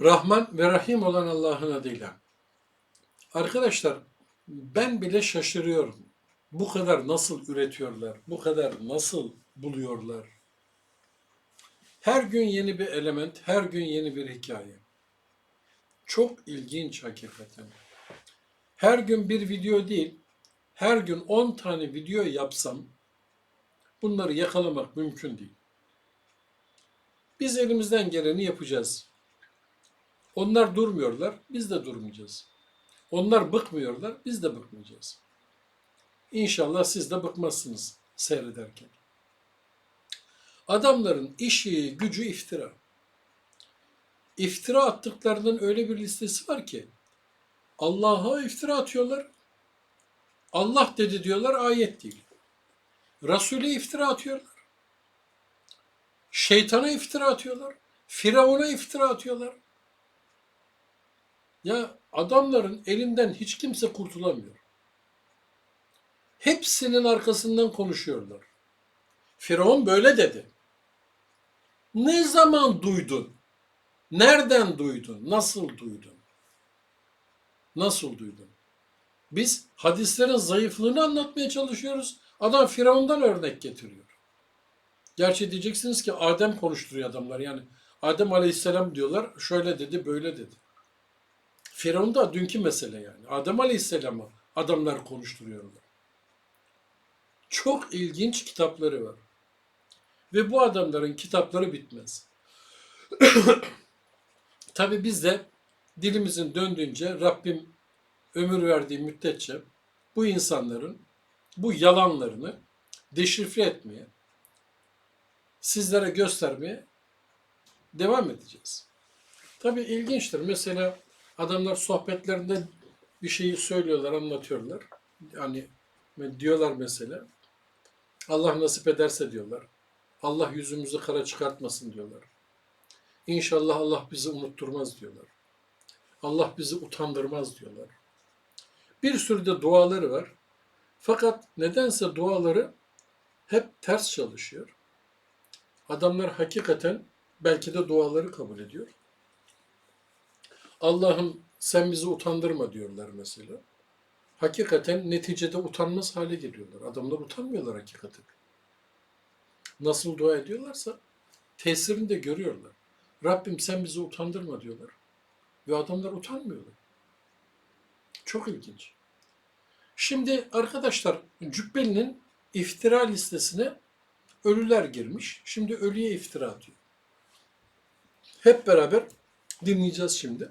Rahman ve Rahim olan Allah'ın adıyla. Arkadaşlar ben bile şaşırıyorum. Bu kadar nasıl üretiyorlar? Bu kadar nasıl buluyorlar? Her gün yeni bir element, her gün yeni bir hikaye. Çok ilginç hakikaten. Her gün bir video değil, her gün 10 tane video yapsam bunları yakalamak mümkün değil. Biz elimizden geleni yapacağız. Onlar durmuyorlar, biz de durmayacağız. Onlar bıkmıyorlar, biz de bıkmayacağız. İnşallah siz de bıkmazsınız seyrederken. Adamların işi, gücü iftira. İftira attıklarının öyle bir listesi var ki Allah'a iftira atıyorlar. Allah dedi diyorlar ayet değil. Resul'e iftira atıyorlar. Şeytana iftira atıyorlar. Firavun'a iftira atıyorlar. Ya adamların elinden hiç kimse kurtulamıyor. Hepsinin arkasından konuşuyorlar. Firavun böyle dedi. Ne zaman duydun? Nereden duydun? Nasıl duydun? Nasıl duydun? Biz hadislerin zayıflığını anlatmaya çalışıyoruz. Adam Firavun'dan örnek getiriyor. Gerçi diyeceksiniz ki Adem konuşturuyor adamlar. Yani Adem Aleyhisselam diyorlar şöyle dedi böyle dedi. Firavun da dünkü mesele yani. Adem Aleyhisselam'ı adamlar konuşturuyorlar. Çok ilginç kitapları var. Ve bu adamların kitapları bitmez. Tabi biz de dilimizin döndüğünce Rabbim ömür verdiği müddetçe bu insanların bu yalanlarını deşifre etmeye, sizlere göstermeye devam edeceğiz. Tabi ilginçtir. Mesela adamlar sohbetlerinde bir şeyi söylüyorlar, anlatıyorlar. Yani diyorlar mesela Allah nasip ederse diyorlar. Allah yüzümüzü kara çıkartmasın diyorlar. İnşallah Allah bizi unutturmaz diyorlar. Allah bizi utandırmaz diyorlar. Bir sürü de duaları var. Fakat nedense duaları hep ters çalışıyor. Adamlar hakikaten belki de duaları kabul ediyor. Allah'ım sen bizi utandırma diyorlar mesela. Hakikaten neticede utanmaz hale geliyorlar. Adamlar utanmıyorlar hakikaten. Nasıl dua ediyorlarsa tesirini de görüyorlar. Rabbim sen bizi utandırma diyorlar. Ve adamlar utanmıyorlar. Çok ilginç. Şimdi arkadaşlar Cübbeli'nin iftira listesine ölüler girmiş. Şimdi ölüye iftira atıyor. Hep beraber dinleyeceğiz şimdi.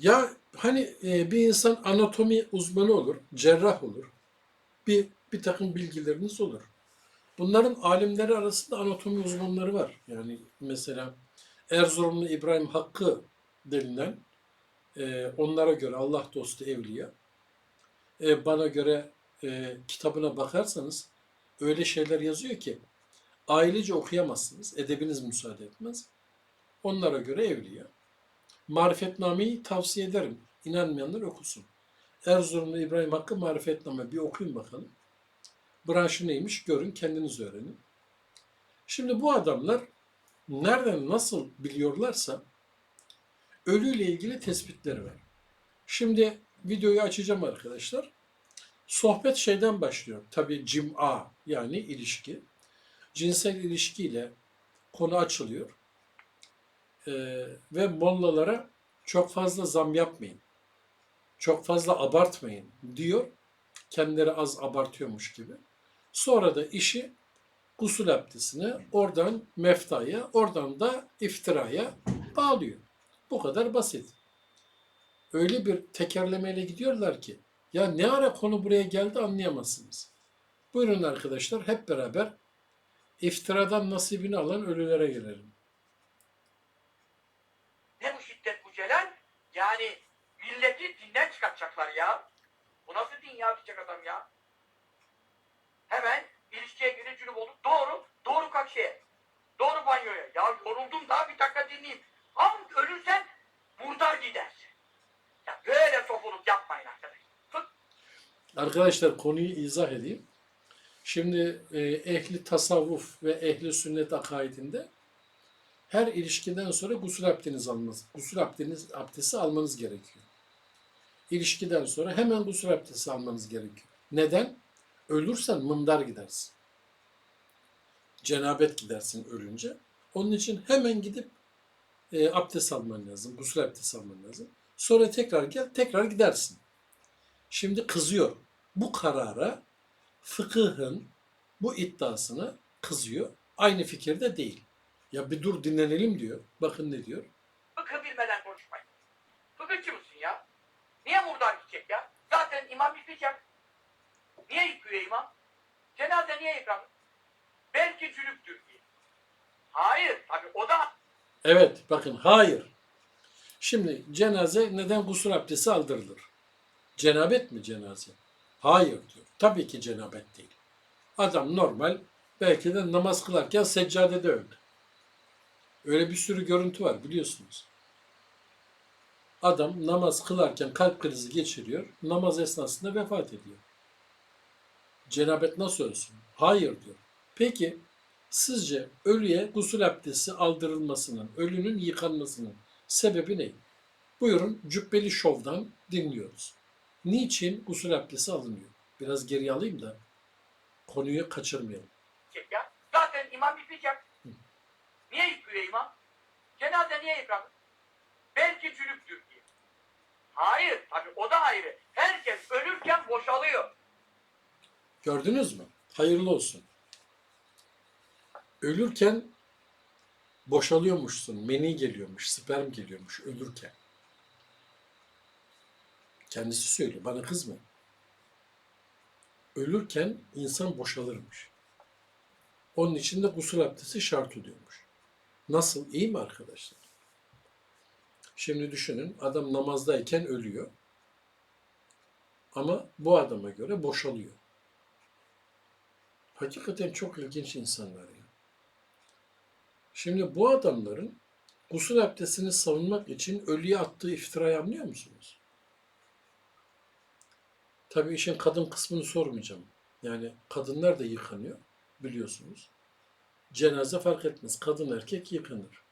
Ya hani e, bir insan anatomi uzmanı olur, cerrah olur. Bir bir takım bilgileriniz olur. Bunların alimleri arasında anatomi uzmanları var. Yani mesela Erzurumlu İbrahim Hakkı denilen e, onlara göre Allah dostu evliya. E, bana göre e, kitabına bakarsanız öyle şeyler yazıyor ki ailece okuyamazsınız. Edebiniz müsaade etmez. Onlara göre evliya. Marifetname'yi tavsiye ederim. İnanmayanlar okusun. Erzurumlu İbrahim Hakkı Marifetname bir okuyun bakalım. Branşı neymiş görün kendiniz öğrenin. Şimdi bu adamlar nereden nasıl biliyorlarsa ölüyle ilgili tespitleri var. Şimdi videoyu açacağım arkadaşlar. Sohbet şeyden başlıyor. Tabii cim'a yani ilişki. Cinsel ilişkiyle konu açılıyor. Ee, ve mollalara çok fazla zam yapmayın. Çok fazla abartmayın diyor. Kendileri az abartıyormuş gibi. Sonra da işi gusül abdestine, oradan meftaya, oradan da iftiraya bağlıyor. Bu kadar basit. Öyle bir tekerlemeyle gidiyorlar ki ya ne ara konu buraya geldi anlayamazsınız. Buyurun arkadaşlar hep beraber iftiradan nasibini alan ölülere gelelim. Ne bu şiddet bu celal? Yani milleti çıkartacaklar ya. Bu nasıl din ya diyecek adam ya. Hemen ilişkiye girin cünüp olduk. Doğru. Doğru kalk şeye. Doğru banyoya. Ya yoruldum daha bir dakika dinleyeyim. Am ölürsen murdar gidersin. Ya böyle sofuluk yapmayın arkadaş. Tut. Arkadaşlar konuyu izah edeyim. Şimdi e, ehli tasavvuf ve ehli sünnet akaidinde Her ilişkiden sonra gusül abdestiniz almanız, gusül abdestiniz, abdesti almanız gerekiyor. İlişkiden sonra hemen gusül abdesti almanız gerekiyor. Neden? Ölürsen mındar gidersin. Cenabet gidersin ölünce. Onun için hemen gidip e, abdest alman lazım. Gusül abdesti alman lazım. Sonra tekrar gel, tekrar gidersin. Şimdi kızıyor. Bu karara fıkıhın bu iddiasına kızıyor. Aynı fikirde değil. Ya bir dur dinlenelim diyor. Bakın ne diyor. Fıkıh Niye murdar gidecek ya? Zaten imam yıkayacak. Niye yıkıyor imam? Cenaze niye yıkanır? Belki cülüktür diye. Hayır tabii o da Evet bakın hayır. Şimdi cenaze neden gusül abdesti aldırılır? Cenabet mi cenaze? Hayır diyor. Tabii ki cenabet değil. Adam normal belki de namaz kılarken seccadede öldü. Öyle bir sürü görüntü var biliyorsunuz. Adam namaz kılarken kalp krizi geçiriyor. Namaz esnasında vefat ediyor. Cenabet nasıl ölsün? Hayır diyor. Peki sizce ölüye gusül abdesti aldırılmasının, ölünün yıkanmasının sebebi ne? Buyurun Cübbeli Şov'dan dinliyoruz. Niçin gusül abdesti alınıyor? Biraz geri alayım da konuyu kaçırmayalım. ya. Zaten imam yıkayacak. Niye yıkıyor imam? Cenaze niye yıkanır? Belki cülüktür diye. Hayır tabii o da ayrı. Herkes ölürken boşalıyor. Gördünüz mü? Hayırlı olsun. Ölürken boşalıyormuşsun. Meni geliyormuş, sperm geliyormuş ölürken. Kendisi söylüyor. Bana kızma. Ölürken insan boşalırmış. Onun için de gusül abdesti şart oluyormuş. Nasıl? İyi mi arkadaşlar? Şimdi düşünün adam namazdayken ölüyor. Ama bu adama göre boşalıyor. Hakikaten çok ilginç insanlar ya. Şimdi bu adamların gusül abdestini savunmak için ölüye attığı iftirayı anlıyor musunuz? Tabii işin kadın kısmını sormayacağım. Yani kadınlar da yıkanıyor biliyorsunuz. Cenaze fark etmez. Kadın erkek yıkanır.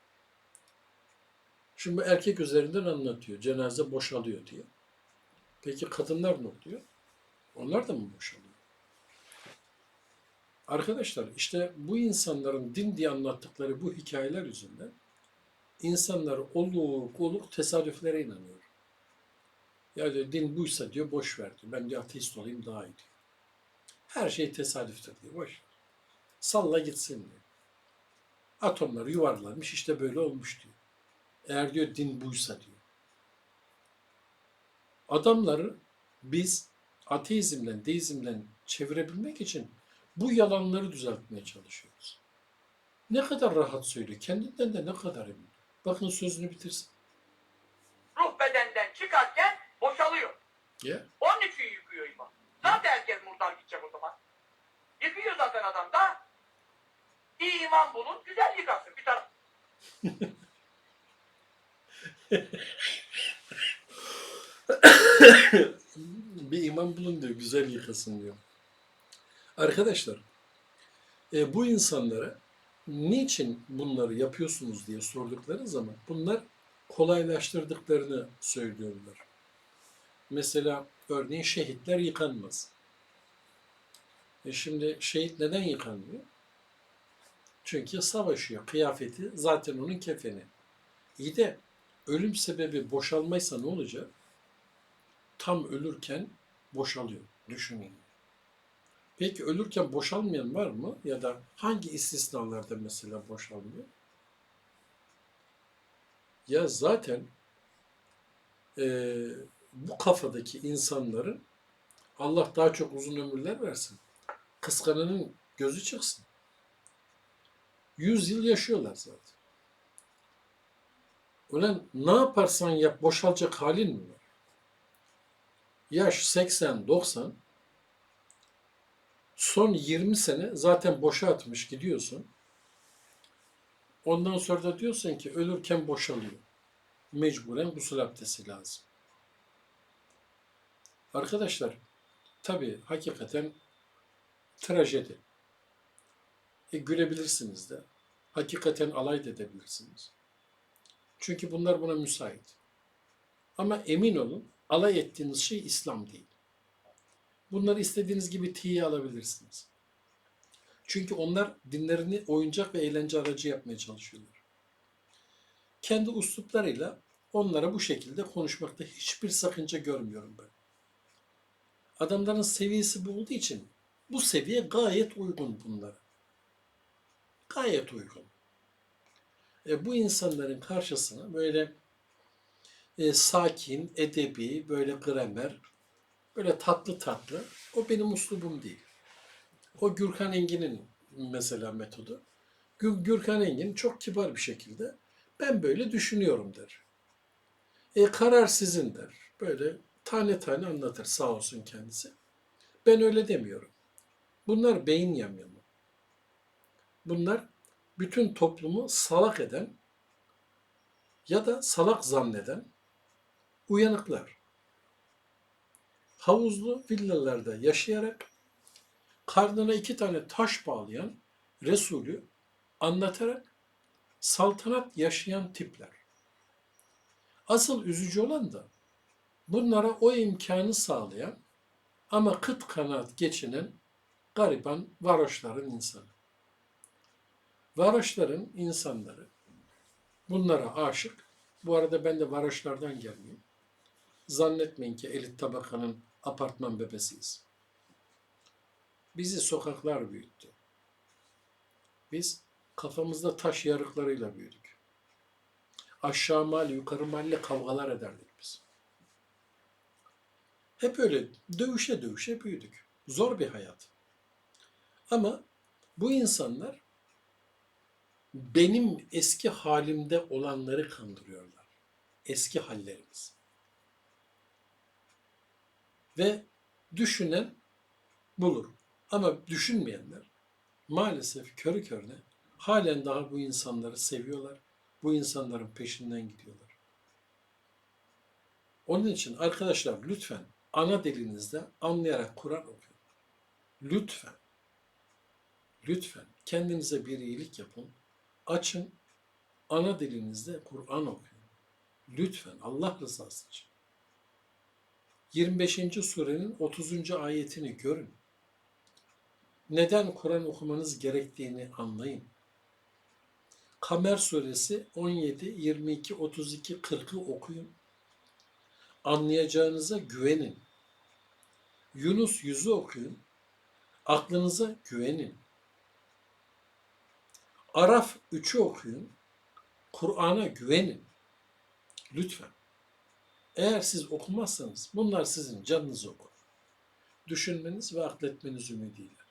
Şimdi erkek üzerinden anlatıyor. Cenaze boşalıyor diye. Peki kadınlar ne oluyor? Onlar da mı boşalıyor? Arkadaşlar işte bu insanların din diye anlattıkları bu hikayeler yüzünden insanlar oluk oluk tesadüflere inanıyor. Ya diyor din buysa diyor boş ver diyor. Ben diyor ateist olayım daha iyi diyor. Her şey tesadüftür diyor. Boş ver. Salla gitsin diyor. Atomlar yuvarlanmış işte böyle olmuş diyor. Eğer diyor din buysa diyor. Adamları biz ateizmden, deizmden çevirebilmek için bu yalanları düzeltmeye çalışıyoruz. Ne kadar rahat söylüyor. Kendinden de ne kadar emin. Bakın sözünü bitirsin. Ruh bedenden çıkarken boşalıyor. Ya. Onun için yıkıyor imam. Zaten herkes murdar gidecek o zaman. Yıkıyor zaten adam da. İyi imam bulun, güzel yıkasın. Bir taraf bir imam bulun diyor. Güzel yıkasın diyor. Arkadaşlar e, bu insanlara niçin bunları yapıyorsunuz diye sordukları zaman bunlar kolaylaştırdıklarını söylüyorlar. Mesela örneğin şehitler yıkanmaz. E şimdi şehit neden yıkanmıyor? Çünkü savaşıyor. Kıyafeti zaten onun kefeni. İyi de ölüm sebebi boşalmaysa ne olacak? Tam ölürken boşalıyor. Düşünün. Peki ölürken boşalmayan var mı? Ya da hangi istisnalarda mesela boşalmıyor? Ya zaten eee, bu kafadaki insanların Allah daha çok uzun ömürler versin. Kıskananın gözü çıksın. Yüz yıl yaşıyorlar zaten. Ulan ne yaparsan yap boşalacak halin mi var? Yaş 80, 90 son 20 sene zaten boşa atmış gidiyorsun. Ondan sonra da diyorsun ki ölürken boşalıyor. Mecburen gusül abdesti lazım. Arkadaşlar tabi hakikaten trajedi. E, gülebilirsiniz de, Hakikaten alay da edebilirsiniz. Çünkü bunlar buna müsait. Ama emin olun alay ettiğiniz şey İslam değil. Bunları istediğiniz gibi tiye alabilirsiniz. Çünkü onlar dinlerini oyuncak ve eğlence aracı yapmaya çalışıyorlar. Kendi üsluplarıyla onlara bu şekilde konuşmakta hiçbir sakınca görmüyorum ben. Adamların seviyesi bu olduğu için bu seviye gayet uygun bunlara. Gayet uygun. Bu insanların karşısına böyle e, sakin, edebi, böyle gramer, böyle tatlı tatlı. O benim uslubum değil. O Gürkan Engin'in mesela metodu. Gür- Gürkan Engin çok kibar bir şekilde ben böyle düşünüyorum der. E, karar sizin der. Böyle tane tane anlatır sağ olsun kendisi. Ben öyle demiyorum. Bunlar beyin yamyamı. Bunlar bütün toplumu salak eden ya da salak zanneden uyanıklar. Havuzlu villalarda yaşayarak karnına iki tane taş bağlayan Resulü anlatarak saltanat yaşayan tipler. Asıl üzücü olan da bunlara o imkanı sağlayan ama kıt kanaat geçinen gariban varoşların insanı. Varoşların insanları bunlara aşık. Bu arada ben de varoşlardan gelmeyeyim. Zannetmeyin ki elit tabakanın apartman bebesiyiz. Bizi sokaklar büyüttü. Biz kafamızda taş yarıklarıyla büyüdük. Aşağı mahalle, yukarı mahalle kavgalar ederdik biz. Hep öyle dövüşe dövüşe büyüdük. Zor bir hayat. Ama bu insanlar benim eski halimde olanları kandırıyorlar. Eski hallerimiz. Ve düşünen bulur. Ama düşünmeyenler maalesef körü körüne halen daha bu insanları seviyorlar. Bu insanların peşinden gidiyorlar. Onun için arkadaşlar lütfen ana dilinizde anlayarak Kur'an okuyun. Lütfen. Lütfen kendinize bir iyilik yapın. Açın ana dilinizde Kur'an okuyun. Lütfen Allah rızası için. 25. surenin 30. ayetini görün. Neden Kur'an okumanız gerektiğini anlayın. Kamer suresi 17, 22, 32, 40'ı okuyun. Anlayacağınıza güvenin. Yunus yüzü okuyun. Aklınıza güvenin. Araf 3'ü okuyun. Kur'an'a güvenin. Lütfen. Eğer siz okumazsanız bunlar sizin canınızı okur. Düşünmeniz ve akletmeniz ümidiyle.